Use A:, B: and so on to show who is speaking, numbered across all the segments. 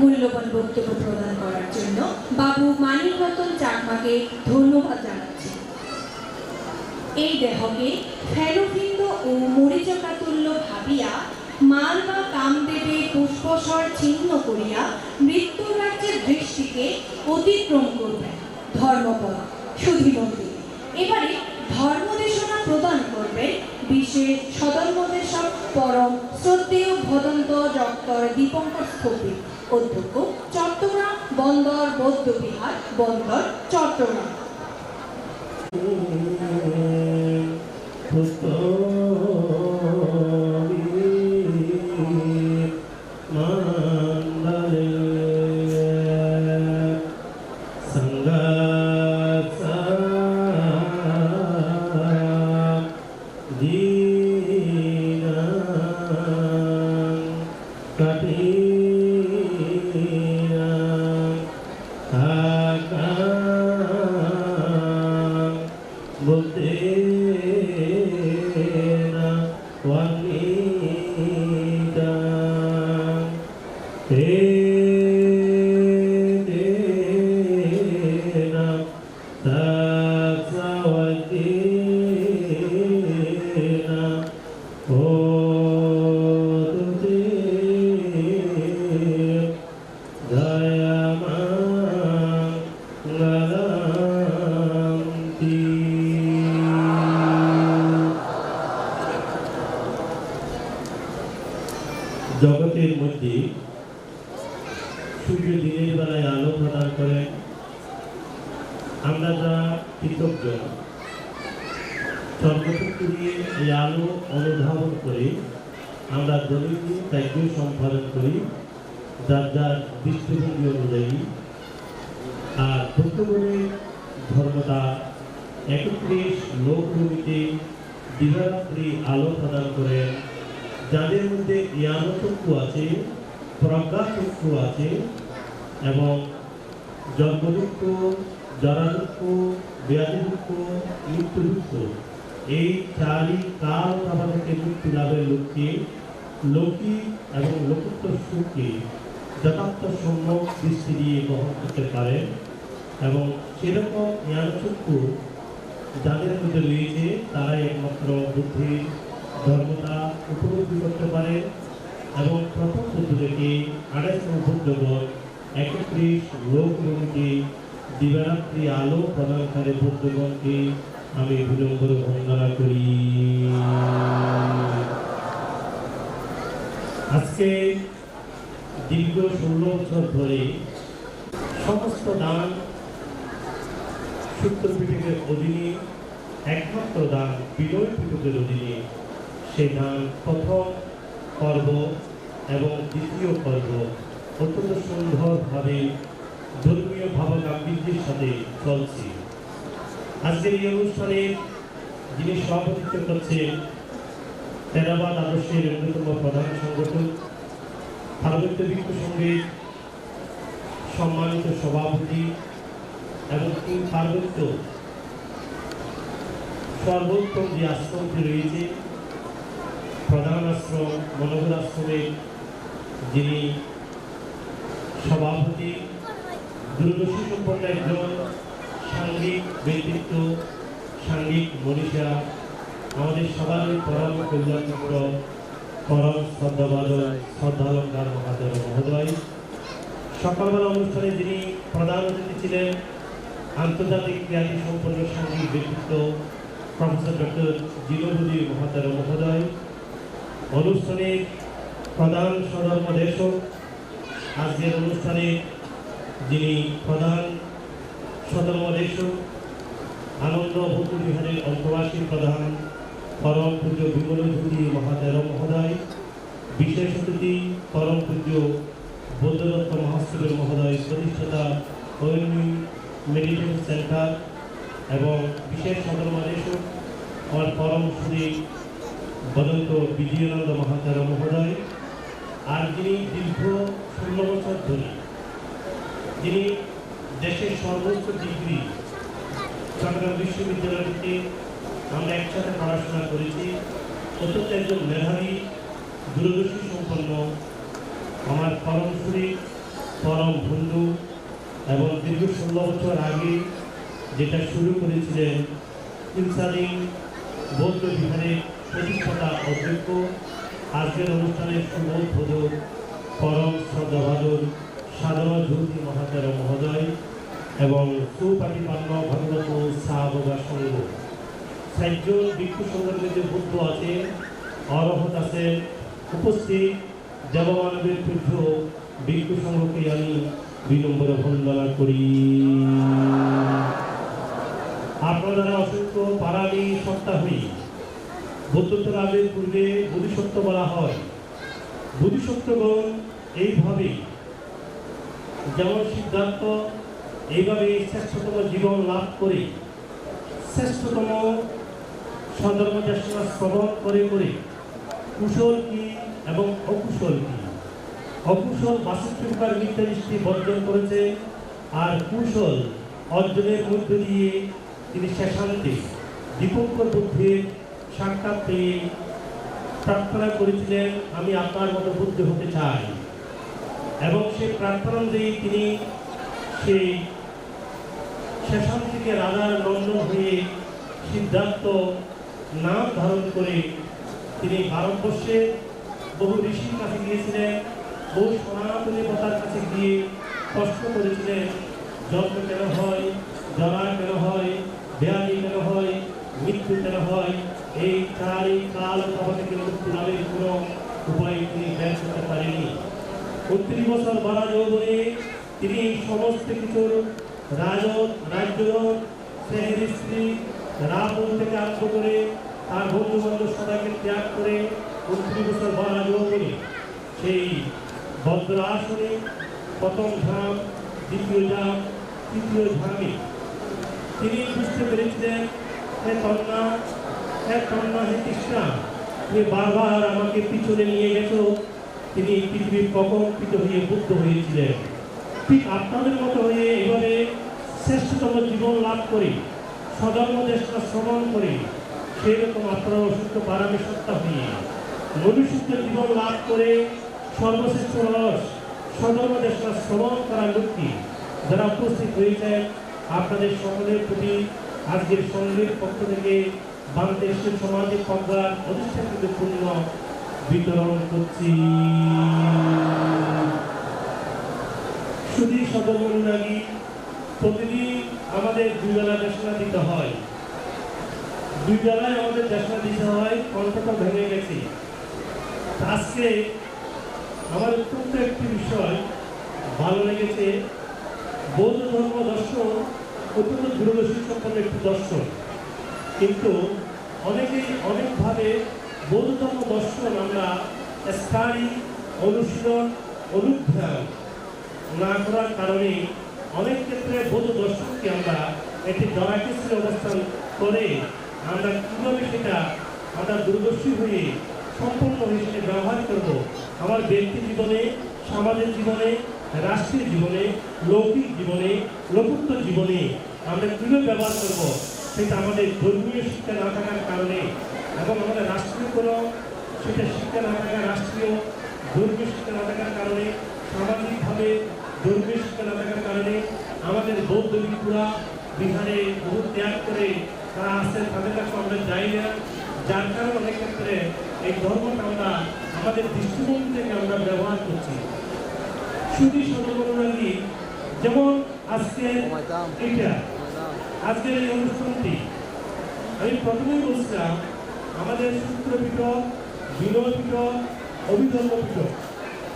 A: মূল্যবান বক্তব্য প্রদান করার জন্য বাবু মানিক রতন চাকমাকে ধন্যবাদ জানাচ্ছি। এই দেহকে ফেলুফিন্দ ও মরিচকাতুল্য ভাবিয়া মাল বা কামদেবে পুষ্পস্বর ছিন্ন করিয়া মৃত্যুর রাজ্যের দৃষ্টিকে অতিক্রম করবেন। ধর্মপদ, সুধীমন্ত্রী। এবারে ধর্মদেশনা প্রদান করবেন বিশ্বের সদর্মদেশক পরম শ্রদ্ধেয় ভদন্ত ডক্টর দীপঙ্কর স্থপতি। অধ্যক্ষ চট্টগ্রাম বন্দর বৌদ্ধ বিহার বন্দর চট্টগ্রাম।
B: প্রজ্ঞাচক্ষু আছে এবং জন্মদুঃখ জরাদুঃখ ব্যাধি দুঃখ মৃত্যু দুঃখ এই চারি কাল থেকে মুক্তি লাভের লক্ষ্যে লৌকিক এবং লোকোত্তর সুখকে যথার্থ সম্যক দৃষ্টি দিয়ে গ্রহণ করতে পারেন এবং সেরকম জ্ঞানচক্ষু যাদের মধ্যে রয়েছে তারাই একমাত্র বুদ্ধি ধর্মতা উপলব্ধি করতে পারে। এবং প্রথম পদ্ধতিকে আড়াইশ বুদ্ধগণ একত্রিশ লোক রূপে দিবারাত্রি আলো প্রদানকারী বুদ্ধগণকে আমি বিলম্বর বন্দনা করি। আজকে দীর্ঘ ষোলো বছর ধরে সমস্ত দান সূত্র পিঠকের অধীনে, একমাত্র দান বিনয় পিঠকের অধীনে, সে দান প্রথম পর্ব এবং দ্বিতীয় পর্ব অত্যন্ত সুন্দরভাবে ধর্মীয় ভাবগাম্ভীর্যের সাথে চলছে। আজকের এই অনুষ্ঠানে যিনি সভাপতিত্ব করছেন তেরাবাদ আদর্শের অন্যতম প্রধান সংগঠক, ভারতীয় বৃক্ষ সংগীত সম্মানিত সভাপতি এবং এই পার্বত্য সর্বোত্তম যে আশ্রমটি রয়েছে প্রধান আশ্রম মনোহর আশ্রমের যিনি সভাপতি, দূরদর্শী সম্পন্ন একজন সাংঘিক ব্যক্তিত্ব, সাংঘিক মনীষা, আমাদের সবার পরম কল্যাণচক্র পরম শ্রদ্ধাবাদক, শ্রদ্ধালঙ্কার মহাদেব মহোদয়। সকালবেলা অনুষ্ঠানে যিনি প্রধান অতিথি ছিলেন, আন্তর্জাতিক খ্যাতি সম্পন্ন সাংঘিক ব্যক্তিত্ব, প্রফেসর ডক্টর জিনবুদি মহাতার মহোদয়। অনুষ্ঠানের প্রধান সদর্মদেশক আজকের অনুষ্ঠানে যিনি প্রধান সদর্মদেশক আনন্দ ভক্তি বিহারের অন্তবাসী প্রধান, পরম পূজ্য বিমলজ্যোতি মহাতের মহোদয়, বিশেষ অতিথি, পরম পূজ্য বৌদ্ধদত্ত মহাস্তবের মহোদয়, প্রতিষ্ঠাতা ওয়েলমি মেডিটেশন সেন্টার এবং বিশেষ সদরমাদেশক আমার পরম শ্রী বদন্ত বিজয়ানন্দ মহাতের মহোদয় আর যিনি দীর্ঘ ষোলো বছর ধরে যিনি দেশের সর্বোচ্চ ডিগ্রি চট্টগ্রাম বিশ্ববিদ্যালয়টিতে আমরা একসাথে পড়াশোনা করেছি। অত্যন্ত একজন মেধাবী, দূরদর্শী সম্পন্ন, আমার পরমশ্রী পরম বন্ধু এবং দীর্ঘ ষোলো বছর আগে যেটা শুরু করেছিলেন ইনসারিং বৌদ্ধ বিহারের প্রতিষ্ঠাতা অধ্যক্ষ, আজকের অনুষ্ঠানের সুবোধ পরম শ্রদ্ধাভাজন সাধনা জ্যোতি মহাচার্য মহোদয় এবং সুপাটিপান্ন ভাগবত সাহবা সংঘ চারজন ভিক্ষু সংঘের যে বুদ্ধ আছে অরহত আছে উপস্থিত জবমানবের পূজ্য ভিক্ষু সংঘকে আমি বিনম্র বন্দনা করি। আপনারা অসংখ্য পারালি সত্তা হই বৌদ্ধত্ব লাভের পূর্বে বোধিসত্ত্ব বলা হয়। বোধিসত্ত্বগণ এইভাবে যেমন সিদ্ধান্ত, এইভাবে শ্রেষ্ঠতম জীবন লাভ করে, শ্রেষ্ঠতম সধর্ম চেষ্টা শ্রবণ করে করে, কুশল কি এবং অকুশল কি? অকুশল বাসুপ্রিকার মিথ্যাদৃষ্টি বর্জন করেছে আর কুশল অর্জনের মধ্য দিয়ে তিনি শেষান্তে দীপঙ্কর বুদ্ধের সাক্ষাৎ পেয়ে প্রার্থনা করেছিলেন, আমি আপনার মতো বুদ্ধ হতে চাই। এবং সেই প্রার্থনা অনুযায়ী তিনি সেই শেষান থেকে রাজার নন্দন হয়ে সিদ্ধার্থ নাম ধারণ করে তিনি ভারতবর্ষে বহু ঋষির কাছে গিয়েছিলেন, বহু সনাতনী কথার কাছে গিয়ে প্রশ্ন করেছিলেন জন্ম কেন হয়? জরা কেন হয়? ব্যাধি কেন হয়? মৃত্যু কেন হয়? এই চারি কাল অথবা থেকে লাভের কোনো উপায় তিনি বের করতে পারেনি উনত্রিশ বছর বড় যৌবনে তিনি সমস্ত কিছুর রাজ রাজ্য শ্রেণির স্ত্রী রাবণ থেকে আরম্ভ করে তার বন্ধু বান্ধব সবাইকে ত্যাগ করে উনত্রিশ বছর বড় যৌবনে সেই ভদ্র আসনে প্রথম ধাম, দ্বিতীয় ধাম তৃতীয় ধামে তিনি বুঝতে পেরেছিলেন হে কন্যা হে কন্যা হে কৃষ্ণা তুমি বারবার আমাকে পিছনে নিয়ে গেছো, তিনি পৃথিবীর প্রকম্পিত হয়ে বুদ্ধ হয়েছিলেন। ঠিক আপনাদের মতো হয়ে এভাবে শ্রেষ্ঠতম জীবন লাভ করে সধর্ম দেশটা শ্রবণ করে সেই রকম আপনারা অসুস্থ পারামে সত্তা হয়ে মনুষ্যত্ব জীবন লাভ করে সর্বশ্রেষ্ঠ রস সধর্ম দেশটা শ্রবণ করার লক্ষ্যে যারা উপস্থিত হয়েছেন, আপনাদের সকলের প্রতি আজকের সঙ্গীর পক্ষ থেকে বাংলাদেশের সমাজে পদ্মার অধিষ্ঠানকৃত পূর্ণ বিতরণ করছি। শুধু সদরমন্ডলী প্রতিদিন আমাদের দুই বেলা দেশনা দিতে হয়। দুই বেলায় আমাদের দেশনা দিতে হয়, কণ্ঠটা ভেঙে গেছে। আজকে আমার অত্যন্ত একটি বিষয়, ভালো লেগেছে। বৌদ্ধ ধর্ম দর্শন অত্যন্ত দূরদর্শী সম্পন্ন একটি দর্শন। কিন্তু অনেকেই অনেকভাবে বৌদ্ধ ধর্ম দর্শন আমরা স্থায়ী অনুশীলন, অনুধ্যান না করার কারণে অনেক ক্ষেত্রে বৌদ্ধ দর্শনকে আমরা একটি জরাকেশ্রী অবস্থান করে আমরা কীভাবে সেটা আমরা দূরদর্শী হয়ে সম্পূর্ণ হিসেবে ব্যবহার করব? আমার ব্যক্তি জীবনে সামাজিক জীবনে, রাষ্ট্রীয় জীবনে, লৌকিক জীবনে, লোকত্ব জীবনে আমরা কীভাবে ব্যবহার করব? সেটা আমাদের ধর্মীয় শিক্ষা না থাকার কারণে এবং আমাদের রাষ্ট্রীয় কোনো সেটা শিক্ষা না থাকা রাষ্ট্রীয় ধর্মীয় শিক্ষা না থাকার কারণে, সামাজিকভাবে ধর্মীয় শিক্ষা না থাকার কারণে আমাদের বৌদ্ধ ভিক্ষুরা বিহারে বহু ত্যাগ করে তারা আসছেন তাদের কাছে আমরা যাই না। যার কারণে অনেক ক্ষেত্রে এই ধর্মটা আমরা, আমাদের দৃষ্টিভঙ্গি থেকে আমরা ব্যবহার করছি। শুধু সর্বকরণালী যেমন আজকে এটা আজকের এই অনুষ্ঠানটি আমি প্রথমেই বলছিলাম, আমাদের সূত্রপীঠ বিনয়পীঠ অভিধর্মপীঠ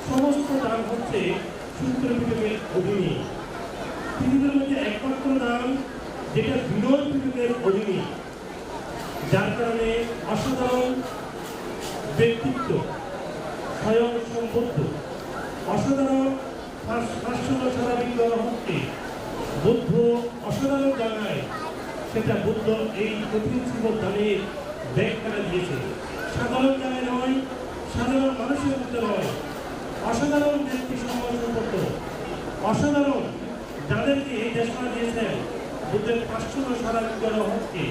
B: সমস্ত নাম হচ্ছে সূত্রপীঠকের অধীনে। পৃথিবীর মধ্যে একমাত্র নাম যেটা বিনয় পীঠকের অধীনে, যার কারণে অসাধারণ ব্যক্তিত্ব, স্বয়ং সম্পত্ত। অসাধারণ বিগ্রহ হচ্ছে বুদ্ধ অসাধারণ জায়গায় সেটা বুদ্ধ এই কঠিন জীবন দানের ব্যাখ্যাটা দিয়েছে। সাধারণ জায়গায় নয়, সাধারণ মানুষের মধ্যে নয়, অসাধারণ ব্যক্তি সম্পর্ক অসাধারণ যাদেরকে এই দেশনা দিয়েছেন, বুদ্ধের পাঁচশো সারা বিগ্রহ হচ্ছে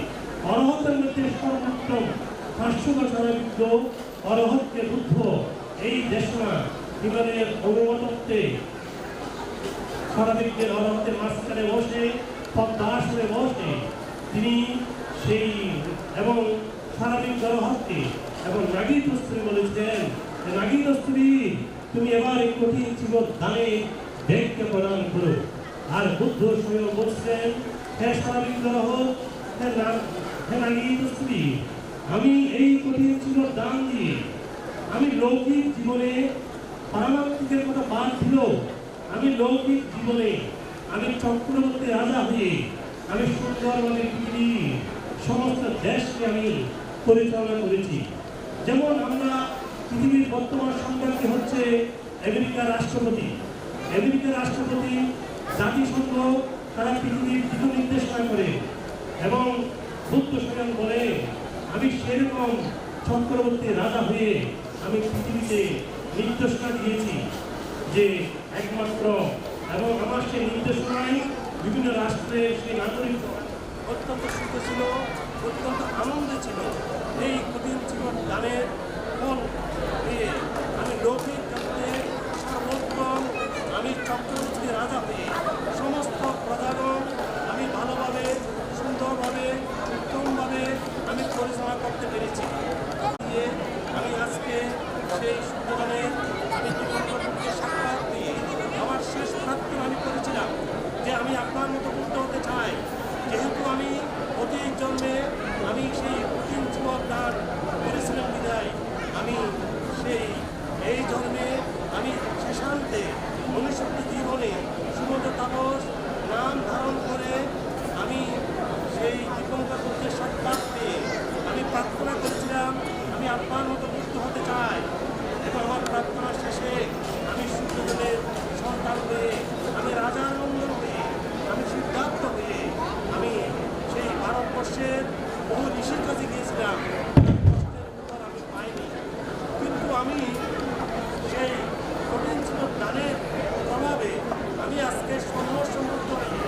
B: অরহতের মধ্যে সর্বোত্তম পাঁচশো সারা বিগ্রহ অরহতকে বুদ্ধ এই দেশনা জীবনের অনুমতত্বে স্বাভাবিকদের অরহতের মাঝখানে বসে পদ্মা আসনে বসে, তিনি সেই এবং স্বাভাবিক জনহককে এবং নাগী দস্তুরি বলেছিলেন যে নাগী তুমি এবার এই কঠিন জীবন দানে দেখতে প্রদান করো। আর বুদ্ধ স্বয়ং বলছিলেন, হে স্বাভাবিক জনহক হে নাগী দস্তুরি আমি এই কঠিন জীবন দান দিয়ে, আমি লৌকিক জীবনে পারমাত্মিকের কথা বাদ দিল আমি লৌকিক জীবনে, আমি চক্রবর্তী রাজা হয়ে, আমি সুন্দরভাবে পৃথিবী সমস্ত দেশকে আমি পরিচালনা করেছি। যেমন আমরা পৃথিবীর বর্তমান সংগ্রামী হচ্ছে আমেরিকার রাষ্ট্রপতি। আমেরিকার রাষ্ট্রপতি, জাতিসংঘ, তারা পৃথিবীর দিক নির্দেশনা করে এবং বুদ্ধ স্বয়ং বলে, আমি সেরকম চক্রবর্তী রাজা হয়ে আমি পৃথিবীতে নির্দেশনা দিয়েছি যে একমাত্র এবং আমার সেই নির্দেশনায় বিভিন্ন রাষ্ট্রের সেই নাগরিক অত্যন্ত সুখে ছিল, অত্যন্ত আনন্দে ছিল। এই কঠিন জীবন গানের ফল দিয়ে আমি লৌকিক জগতে সর্বোত্তম আমি চক্রবর্তী রাজা হয়ে সমস্ত প্রজাগণ আমি ভালোভাবে, সুন্দরভাবে, উত্তমভাবে আমি পরিচালনা করতে পেরেছি। দিয়ে আমি আজকে সেই সুন্দরভাবে আমি জীবনকে সাক্ষাৎ দিয়ে আমার শেষ প্রার্থনা আমি করেছিলাম যে আমি আপনার মতো বুদ্ধ হতে চাই যেহেতু আমি অতীত জন্মে আমি সেই কঠিন জীবন দান করেছিলাম বিদায় আমি সেই এই জন্মে আমি শেষান্তে মনুষ্যত্ব জীবনে সুমন্ত তাপস নাম ধারণ করে আমি সেই দীপঙ্কর বুদ্ধের সাক্ষাৎ পেয়ে আমি প্রার্থনা করেছিলাম আমি আপনার মতো বুদ্ধ হতে চাই এবং আমার প্রার্থনা শেষে আমি সূর্যদেবের সন্তান হয়ে আমি রাজার নন্দন হয়ে আমি সিদ্ধার্থ হয়ে আমি সেই ভারতবর্ষের বহু ঋষির কাছে গিয়েছিলাম কষ্টের উত্তর আমি পাইনি কিন্তু আমি সেই কঠিন জীবন দানের প্রভাবে আমি আজকে স্বর্ণ সমৃদ্ধ হয়ে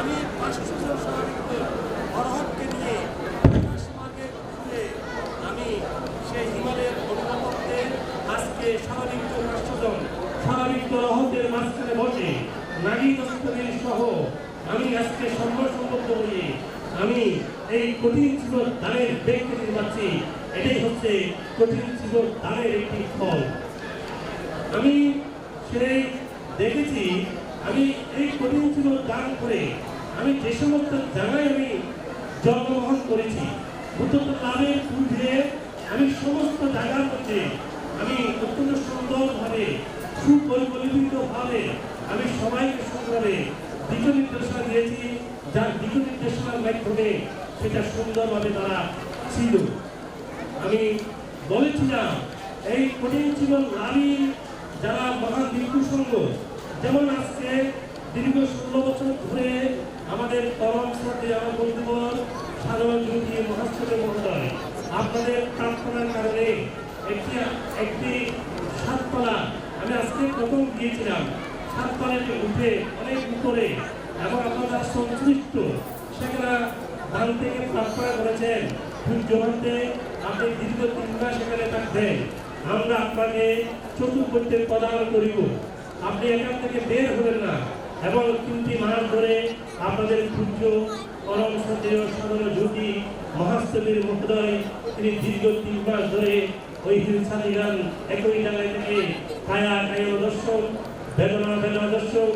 B: আমি পাঁচশো জন স্বাভাবিক অরহতকে নিয়ে আকাশ মার্গে ঘুরে আমি সেই হিমালয়ের অভিভাবককে আজকে স্বাভাবিক রাষ্ট্রজন স্বাভাবিক রহতের মাঝখানে বসে নারী দস্তরের সহ আমি আজকে সর্বসম্মত হয়ে আমি এই কঠিন জীবন দানের ব্যক্তি পাচ্ছি এটাই হচ্ছে কঠিন জীবন দানের একটি ফল আমি সেই দেখেছি আমি এই কঠিন জীবন দান করে আমি যে সমস্ত জায়গায় আমি জন্মগ্রহণ করেছি বুদ্ধত্ব লাভের পূর্বে আমি সমস্ত মধ্যে আমি অত্যন্ত সুন্দরভাবে, সুপরিকল্পিতভাবে আমি সবাইকে সুন্দরভাবে দিক নির্দেশনা দিয়েছি। যার দিক নির্দেশনার মাধ্যমে সেটা সুন্দরভাবে তারা ছিল। আমি বলেছিলাম এই কঠিন জীবন নারী যারা মহান সংঘ যেমন আজকে দীর্ঘ ষোলো বছর ধরে আমাদের পরম শ্রদ্ধে আমার বন্ধুবর সাধারণ যোগী মহাস্তরের মহোদয়, আপনাদের প্রার্থনার কারণে একটি একটি সাততলা। আমি আজকে প্রথম গিয়েছিলাম। সাততলাতে উঠে অনেক উপরে এবং আপনারা সন্তুষ্ট, সেখানে ধান থেকে প্রার্থনা করেছেন সূর্য হতে আপনি দীর্ঘ তিন মাস সেখানে থাকবেন। আমরা আপনাকে চতুর্থে প্রদান করিব। আপনি এখান থেকে বের হবেন না। এবং তিনটি মাস ধরে আপনাদের সূর্য পরম সদেয় সাধারণ জ্যোতি মহাস্তবীর তিনি দীর্ঘ তিন মাস ধরে ওই হিংসা নিরান একই জায়গায় থেকে কায়া কায়া দর্শন, বেদনা বেদনা দর্শন,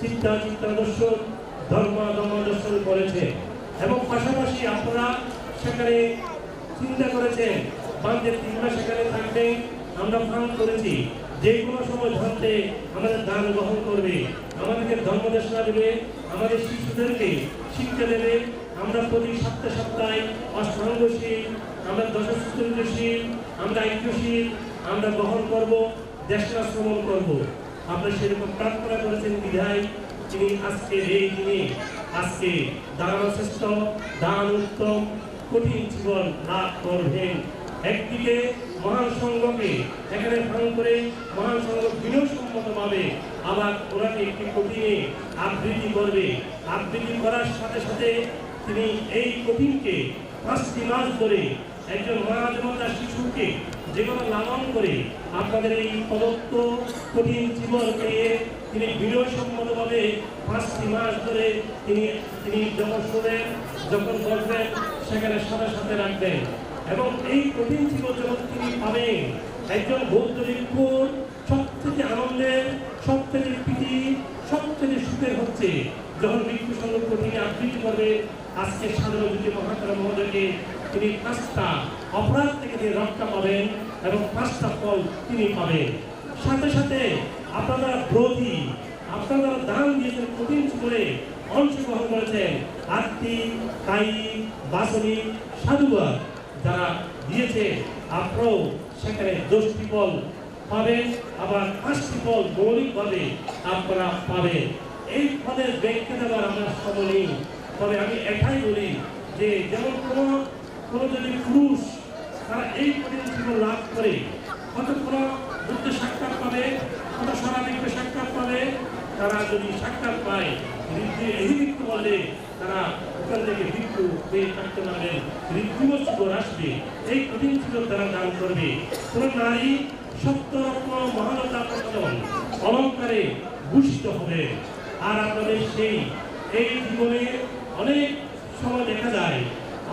B: চিন্তা চিন্তা দর্শন, ধর্ম ধর্ম দর্শন করেছে। এবং পাশাপাশি আপনারা সেখানে চিন্তা করেছেন বান্ধের তিন সেখানে থাকবে আমরা ফান করেছি। যে কোনো সময় ধরতে আমাদের দান গ্রহণ করবে, আমাদেরকে ধর্ম দেশনা দেবে, আমাদের শিশুদেরকে শিক্ষা দেবে। আমরা প্রতি সপ্তাহে সপ্তাহে অষ্টাঙ্গশীল আমরা দশশীল আমরা ঐক্যশীল আমরা গ্রহণ করব দেশনা শ্রমণ করব। আমরা সেরকম প্রার্থনা করেছেন, বিধায় তিনি আজকে এই দিনে, আজকে দান শ্রেষ্ঠ দান উত্তম, কঠিন জীবন লাভ করবেন। একদিকে মহান সংঘকে এখানে ভাঙ করে মহান সংঘ বিনয়সম্মতভাবে আবার ওনাকে একটি কঠিনে আবৃত্তি করবে। আবৃত্তি করার সাথে সাথে তিনি এই কঠিনকে পাঁচটি মাস ধরে একজন মহাজনতা শিশুকে যেভাবে লালন করে আপনাদের এই প্রদত্ত কঠিন জীবন পেয়ে তিনি বিনয়সম্মতভাবে পাঁচটি মাস ধরে তিনি তিনি যখন শোনেন যখন বসবেন, সেখানে সাথে সাথে রাখবেন। এবং এই কঠিন জীবন যখন তিনি পাবেন, একজন বৌদ্ধ ভিক্ষুর সবথেকে আনন্দের সব সবথেকে প্রীতি, সবথেকে সুখের হচ্ছে যখন ভিক্ষু সংঘ কঠিন আবৃত্তি করবে, আজকে সাধারণ যদি মহাতারা মহোদয়কে তিনি পাঁচটা অপরাধ থেকে তিনি রক্ষা পাবেন এবং পাঁচটা ফল তিনি পাবেন। সাথে সাথে আপনারা ব্রোধী, আপনারা দান দিয়েছেন, কঠিন জীবনে অংশগ্রহণ করেছেন। আত্মি কাই বাসনী সাধুবাদ যারা দিয়েছে, আপনারাও সেখানে দশটি ফল পাবেন, আবার পাঁচটি ফল মৌলিকভাবে আপনারা পাবেন। এই ফলের ব্যাখ্যা দেওয়ার আমার সময় নেই। তবে আমি এটাই বলি যে, যেমন কোনো কোনো যদি পুরুষ তারা এই কঠিন লাভ করে। কত কোনো বুদ্ধ সাক্ষাৎ পাবে কত স্বাভাবিক সাক্ষাৎ পাবে। তারা যদি সাক্ষাৎ পায়, ঋদ্ধি- বললে তারা ওখান থেকে মৃত্যু পেয়ে থাকতে পারবেন ঋদ্ধিমত জীবন আসবে। এই কঠিন তারা দান করবে। কোন নারী সপ্তরত্ন মহানতা প্রচলন অলঙ্কারে ভূষিত হবে। আর আপনাদের সেই এই জীবনে অনেক সময় দেখা যায়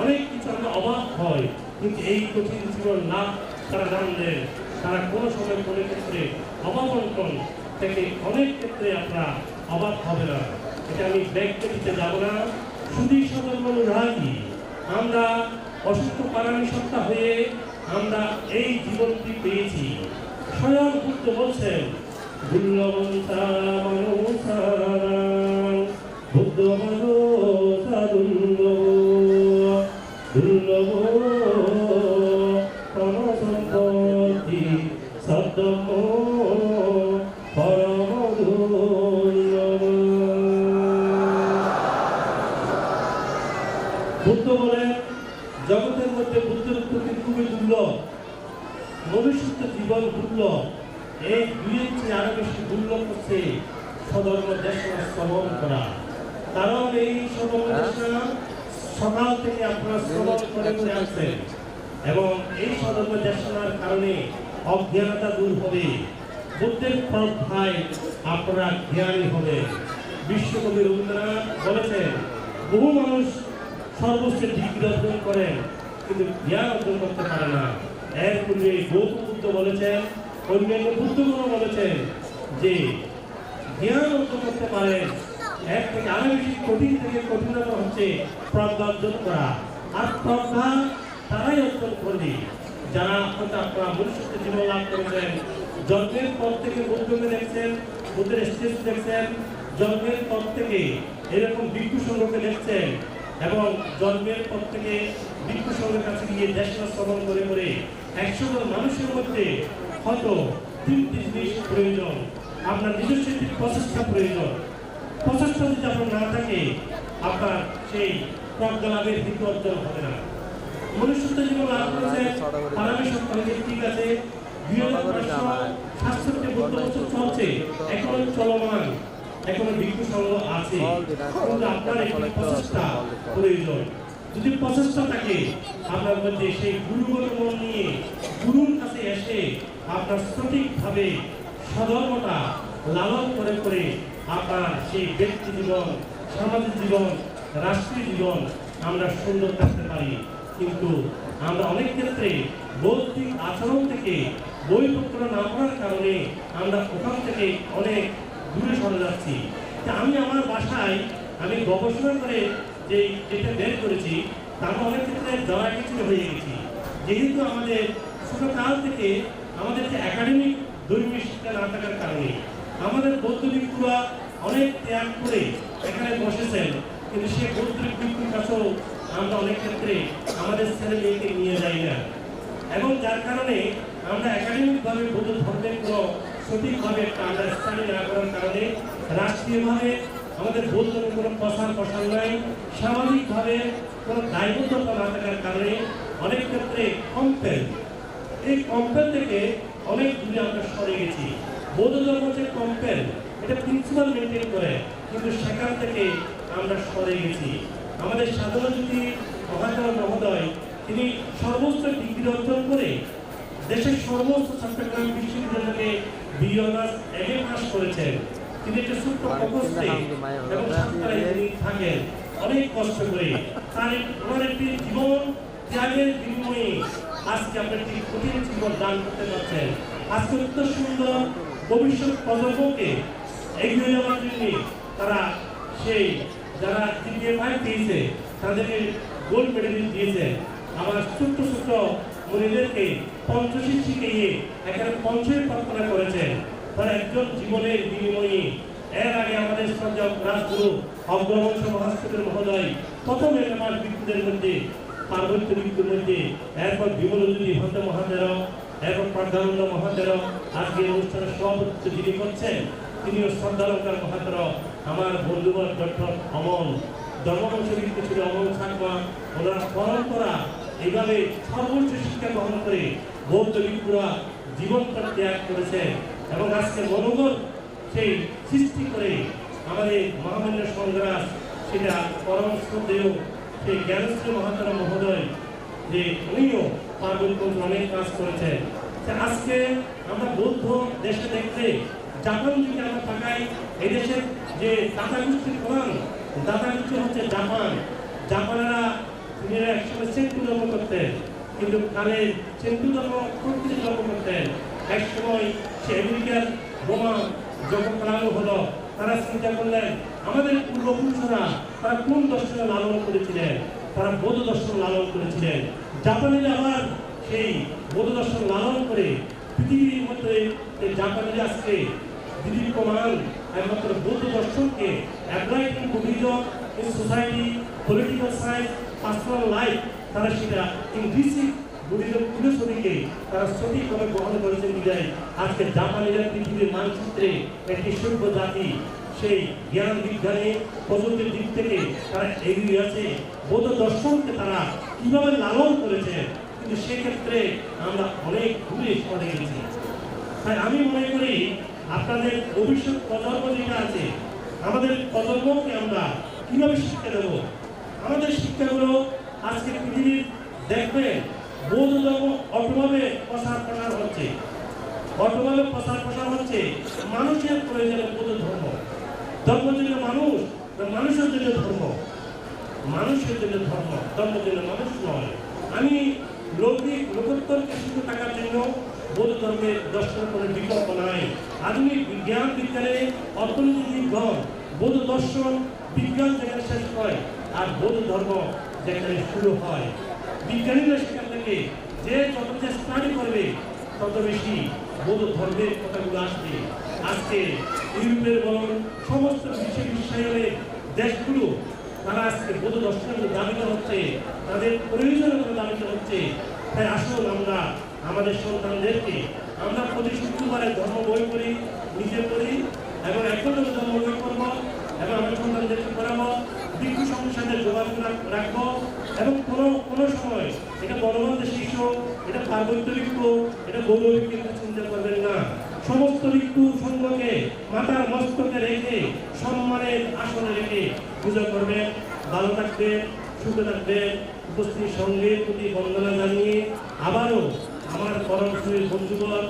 B: অনেক কিছু আমরা অবাক হয়। কিন্তু এই কঠিন জীবন লাভ তারা জানলেন তারা কোনো সময় কোনো ক্ষেত্রে অবাবন্টন থেকে অনেক ক্ষেত্রে আপনারা অবাক হবে না। এটা আমি ব্যক্ত দিতে যাব না। শুধু সদর্ম অনুরাগী আমরা অসুস্থ পারানি সত্তা হয়ে আমরা এই জীবনটি পেয়েছি। স্বয়ং বুদ্ধ বলছেন দুর্লভন্তা মানুষারাম বুদ্ধ মানুষা দুর্লভ তম সম্পত্তি সদ্যম পরম দুর্লভ বুদ্ধ বলেন মধ্যে বুদ্ধের উৎপত্তি খুবই দুর্লভ ভবিষ্যৎ জীবন দুর্লভ, এই দুইয়ের চেয়ে আরও বেশি দুর্লভ হচ্ছে সধর্ম দেশনা শ্রবণ করা। কারণ এই সধর্ম দেশনা সকাল থেকে আপনারা শ্রবণ করে করে আসছেন এবং এই সধর্ম দেশনার কারণে অজ্ঞানতা দূর হবে। বুদ্ধের পন্থায় আপনারা জ্ঞানী হবে বিশ্বকবি রবীন্দ্রনাথ বলেছেন বহু মানুষ সর্বোচ্চ ডিগ্রি অর্জন করেন কিন্তু জ্ঞান অর্জন করতে পারে না। এর পূর্বে গৌতম বুদ্ধ বলেছেন অন্যান্য বুদ্ধগুলো বলেছেন যে জ্ঞান অর্জন করতে পারেন এর থেকে আরও বেশি কঠিন থেকে কঠিনতম হচ্ছে প্রজ্ঞা করা। আর প্রজ্ঞা তারাই অর্জন করবে। যারা হয়তো আপনারা মনুষ্যত্ব জীবন লাভ করেছেন, জন্মের পর থেকে বুদ্ধকে দেখছেন, বুদ্ধের স্টেজ দেখছেন, জন্মের পর থেকে এরকম ভিক্ষু সংঘকে দেখছেন এবং জন্মের পর থেকে ভিক্ষু সংঘের কাছে গিয়ে দেশনা শ্রবণ করে করে একশো জন মানুষের মধ্যে হয়তো তিনটি জিনিস প্রয়োজন। আপনার নিজস্ব একটি প্রচেষ্টা প্রয়োজন। প্রচেষ্টা যদি আপনার না থাকে, আপনার সেই প্রজ্ঞা লাভের দিকে অর্জন হবে না। মনুষ্যত্ব জীবন লাভ করেছে আগামী সপ্তাহে ঠিক আছে চলমান, এখনও ভিক্ষু আছে। কিন্তু আপনার একটি প্রচেষ্টা থাকে, আপনার মধ্যে সেই গুরুগত মন নিয়ে গুরুর কাছে এসে আপনার সঠিকভাবে সধর্মতা লালন করে করে আপনার সেই ব্যক্তি জীবন, সামাজিক জীবন, রাষ্ট্রীয় জীবন আমরা সুন্দর থাকতে পারি। কিন্তু আমরা অনেক ক্ষেত্রে বৌদ্ধিক আচরণ থেকে বইপত্র না পড়ার কারণে আমরা ওখান থেকে অনেক দূরে সরে যাচ্ছি। আমি আমার বাসায় আমি গবেষণা করে যে যেটা বের করেছি, তার অনেক ক্ষেত্রে জয়া কিছু হয়ে গেছি। যেহেতু আমাদের ছোটকাল থেকে আমাদের যে একাডেমিক ধর্মীয় শিক্ষা না থাকার কারণে আমাদের বৌদ্ধ অনেক ত্যাগ করে এখানে বসেছেন, কিন্তু সে বৌদ্ধ কাছেও আমরা অনেক ক্ষেত্রে আমাদের ছেলে মেয়েকে নিয়ে যাই না। এবং যার কারণে আমরা একাডেমিকভাবে বৌদ্ধ ধর্মের কোনো সঠিকভাবে একটা আন্ডারস্ট্যান্ডিং না করার কারণে রাষ্ট্রীয়ভাবে আমাদের বৌদ্ধ কোনো প্রসার প্রসার নাই, স্বাভাবিকভাবে কোনো দায়বদ্ধতা না থাকার কারণে অনেক ক্ষেত্রে কম্পেল এই কম্পেল থেকে অনেক দূরে আমরা সরে গেছি। বৌদ্ধ ধর্ম যে কম্পেল এটা প্রিন্সিপাল মেনটেন করে কিন্তু সেখান থেকে আমরা সরে গেছি। আমাদের সাধারণ যদি মহাচার মহোদয় তিনি সর্বোচ্চ ডিগ্রি অর্জন করে দেশের সর্বোচ্চ চট্টগ্রাম বিশ্ববিদ্যালয়ে BA honours M A pass করেছেন। তিনি একটা ছোট্ট প্রকোষ্ঠে এবং সরকারে তিনি থাকেন। অনেক কষ্ট করে তার ওনার একটি জীবন ত্যাগের বিনিময়ে আজকে আপনি একটি কঠিন জীবন দান করতে পারছেন। আজকে অত্যন্ত সুন্দর ভবিষ্যৎ প্রজন্মকে এগিয়ে যাওয়ার জন্য তারা সেই যারা জিপিএ ফাইভ পেয়েছে তাদেরকে গোল্ড মেডেল দিয়েছে। আমার ছোট্ট ছোট্ট মনিদেরকে পঞ্চশী শিখিয়ে এখানে পঞ্চের প্রার্থনা করেছেন তারা একজন জীবনের বিনিময়ে। এর আগে আমাদের সঞ্জক রাজগুরু অগ্রবংশ মহাস্পতির মহোদয় প্রথম এলাকার বিদ্যুতের মধ্যে, পার্বত্য বিদ্যুতের মধ্যে, এরপর বিমলজ্যোতি ভদ্র মহাতের এরপর প্রাধানন্দ মহাতের আজকে এই অনুষ্ঠানের সভাপতিত্ব যিনি করছেন, তিনিও শ্রদ্ধালঙ্কার মহাতের আমার বন্ধুবর ডক্টর অমল। ধর্মবংশ ছিল অমল সাকমা ওনার পরম্পরা এইভাবে সর্বোচ্চ শিক্ষা গ্রহণ করে বৌদ্ধ ভিক্ষুরা জীবন ত্যাগ করেছে এবং আজকে মনোবল সেই সৃষ্টি করে আমাদের মহামান্য সংগ্রাস, সেটা পরম সেই জ্ঞানশ্রী মহাতারা মহোদয় যে উনিও পার্বত্য অনেক কাজ করেছেন তা আজকে আমরা বৌদ্ধ দেশে দেখলে জাপান যদি আমরা তাকাই এই দেশের যে দাদা গোষ্ঠীর প্রধান, দাদা গোষ্ঠী হচ্ছে জাপান। জাপানেরা তিনিরা একসময় সেন্টু ধর্ম করতেন কিন্তু কালের সেন্টু ধর্ম প্রকৃতি ধর্ম করতেন একসময় সে আমেরিকার বোমা যখন চালানো হলো, তারা চিন্তা করলেন, আমাদের পূর্বপুরুষরা তারা কোন দর্শনে লালন করেছিলেন? তারা বৌদ্ধ দর্শন লালন করেছিলেন। জাপানিরা আবার সেই বৌদ্ধ দর্শন লালন করে পৃথিবীর মধ্যে জাপানিরা আজকে বিদীপ্যমান একমাত্র বৌদ্ধ দর্শনকে applied in Buddhism in society political science personal life তারা সেটা ইংলিশে বুদ্ধিজম ফিলোসফিকে তারা সঠিকভাবে গ্রহণ করেছেন বিদায় আজকে জাপানিরা পৃথিবীর মানচিত্রে একটি সভ্য জাতি, সেই জ্ঞান বিজ্ঞানে প্রযুক্তির দিক থেকে তারা এগিয়ে আছে। বৌদ্ধ দর্শনকে তারা কীভাবে লালন করেছে কিন্তু সেক্ষেত্রে আমরা অনেক দূরে সরে গেছি। তাই আমি মনে করি আপনাদের ভবিষ্যৎ প্রজন্ম যেটা আছে, আমাদের প্রজন্মকে আমরা কীভাবে শিক্ষা দেব? আমাদের শিক্ষাগুলো আজকে পৃথিবীর দেখবেন বৌদ্ধ ধর্ম অটোভাবে প্রসার প্রসার হচ্ছে। অটোভাবে প্রসার প্রসার হচ্ছে মানুষের প্রয়োজনে বৌদ্ধ ধর্ম। ধর্ম জন্য মানুষ, মানুষের জন্য ধর্ম মানুষের জন্য ধর্ম ধর্মের জন্য মানুষ নয়। আমি লৌকিক লোকোত্তরকে শুধু টাকার জন্য বৌদ্ধ ধর্মের দর্শন কোনো বিকল্প নাই। আধুনিক বিজ্ঞান বিজ্ঞানে অর্থনীতি গণ বৌদ্ধ দর্শন বিজ্ঞান যেখানে শেষ হয় আর বৌদ্ধ ধর্ম যেখানে শুরু হয়। বিজ্ঞানীরা সেখান থেকে যে যত স্টাডি করবে, তত বেশি বৌদ্ধ ধর্মের কথাগুলো আসবে। আজকে ইউরোপের বলুন সমস্ত বিশ্ব বিশ্বায়নের দেশগুলো তারা আজকে বৌদ্ধ দর্শনের দাবিত হচ্ছে, তাদের প্রয়োজনীয়তা দাবিত হচ্ছে। তাই আসুন আমরা আমাদের সন্তানদেরকে, আমরা প্রতি শুক্রবারে ধর্ম বই করি নিজে করি এবং এখন ধর্ম বই করব এবং আমার সন্তানদেরকে পড়াবো, ভিক্ষু সংসাদের যোগাযোগ রাখব, এবং কোনো কোনো সময় এটা গণবন্ধের শিশু, এটা পার্বত্য ভিক্ষু, এটা গৌর ভিক্ষু এটা চিন্তা করবেন না। সমস্ত ভিক্ষু সংঘকে মাথার মস্তকে রেখে, সম্মানের আসনে রেখে পূজা করবেন ভালো থাকবেন সুখে থাকবেন উপস্থিত সঙ্গের প্রতি বন্দনা জানিয়ে আবারও আমার পরম সুরের বন্ধুগণ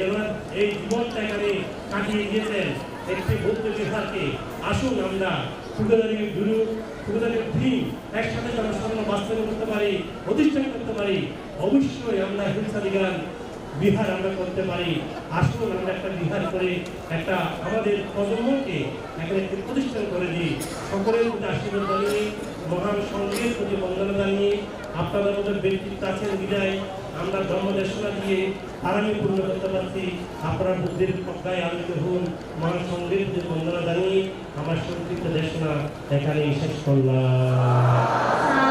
B: এবার এই জীবনটা এখানে কাটিয়ে গিয়েছেন একটি বৌদ্ধ বিহারকে। আসুন আমরা সুখদারি গুরু সুখদারি দিন একসাথে যেন স্বর্ণ বাস্তবায়ন করতে পারি প্রতিষ্ঠান করতে পারি। অবশ্যই আমরা হিংসাদিগান বিহার আমরা করতে পারি। আসুন আমরা একটা বিহার করে একটা আমাদের প্রজন্মকে একটা একটি প্রতিষ্ঠান করে দিই। সকলের প্রতি আশীর্বাদ জানিয়ে, মহান সঙ্গের প্রতি বন্দনা জানিয়ে, আপনাদের মধ্যে ব্যক্তিত্ব আছেন বিদায়। আমরা ধর্মদেশনা দিয়ে আরামে পূর্ণ করতে পারছি। আপনারা বুদ্ধির প্রজ্ঞায় আলোচিত হন। মহান সঙ্গের প্রতি বন্দনা জানিয়ে, আমার সংক্ষিপ্ত দেশনা এখানেই শেষ করলাম।